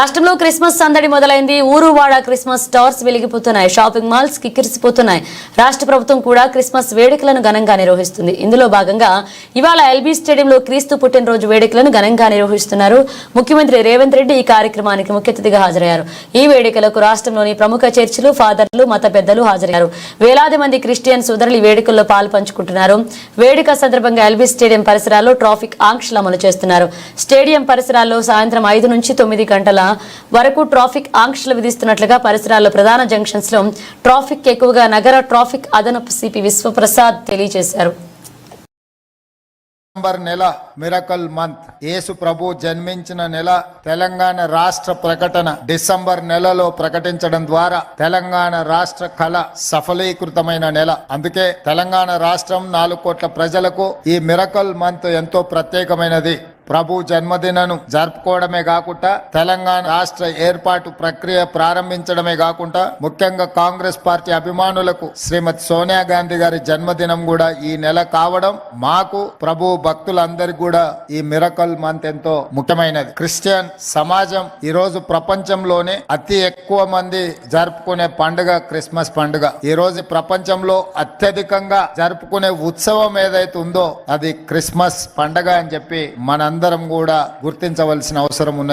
రాష్ట్రంలో క్రిస్మస్ సందడి మొదలైంది. ఊరువాడ క్రిస్మస్ స్టార్స్ వెలిగిపోతున్నాయి. షాపింగ్ మాల్స్ కిక్కిరిసిపోతున్నాయి. రాష్ట్ర ప్రభుత్వం కూడా క్రిస్మస్ వేడుకలను ఘనంగా నిర్వహిస్తుంది. ఇందులో భాగంగా ఇవాళ ఎల్బీ స్టేడియంలో క్రీస్తు పుట్టినరోజు వేడుకలను ఘనంగా నిర్వహిస్తున్నారు. ముఖ్యమంత్రి రేవంత్ రెడ్డి ఈ కార్యక్రమానికి ముఖ్య అతిథిగా హాజరయ్యారు. ఈ వేడుకలకు రాష్ట్రంలోని ప్రముఖ చర్చిలు ఫాదర్లు మత పెద్దలు హాజరయ్యారు. వేలాది మంది క్రిస్టియన్ సోదరులు ఈ వేడుకల్లో పాలు పంచుకుంటున్నారు వేడుక సందర్భంగా ఎల్బీ స్టేడియం పరిసరాల్లో ట్రాఫిక్ ఆంక్షలు అమలు చేస్తున్నారు. స్టేడియం పరిసరాల్లో సాయంత్రం ఐదు నుంచి తొమ్మిది గంటల వరకు ట్రాఫిక్ ఆంక్షలు విధిస్తున్నట్లుగా పరిసరాల్లో ప్రధాన జంక్షన్స్లో ట్రాఫిక్ ఎక్కువగా నగర ట్రాఫిక్ అదనపు సిపి విశ్వప్రసాద్ తెలియజేశారు. డిసెంబర్ నెల మిరకల్ మంత్. యేసు ప్రభు జన్మించిన నెల తెలంగాణ రాష్ట్ర ప్రకటన డిసెంబర్ నెలలో ప్రకటించడం ద్వారా తెలంగాణ రాష్ట్ర కళ సఫలీకృతమైన నెల. అందుకే తెలంగాణ రాష్ట్రం నాలుగు కోట్ల ప్రజలకు ఈ మిరకల్ మంత్ ఎంతో ప్రత్యేకమైనది. ప్రభు జన్మదినను జరుపుకోవడమే కాకుండా తెలంగాణ రాష్ట్ర ఏర్పాటు ప్రక్రియ ప్రారంభించడమే కాకుండా ముఖ్యంగా కాంగ్రెస్ పార్టీ అభిమానులకు శ్రీమతి సోనియా గాంధీ గారి జన్మదినం కూడా ఈ నెల కావడం మాకు ప్రభు భక్తులందరికీ కూడా ఈ మిరకల్ మంత్ ఎంతో ముఖ్యమైనది. క్రిస్టియన్ సమాజం ఈ రోజు ప్రపంచంలోనే అతి ఎక్కువ మంది జరుపుకునే పండుగ క్రిస్మస్ పండుగ. ఈ రోజు ప్రపంచంలో అత్యధికంగా జరుపుకునే ఉత్సవం ఏదైతే ఉందో అది క్రిస్మస్ పండుగ అని చెప్పి మనందరం కూడా గుర్తించవలసిన అవసరం ఉన్నది.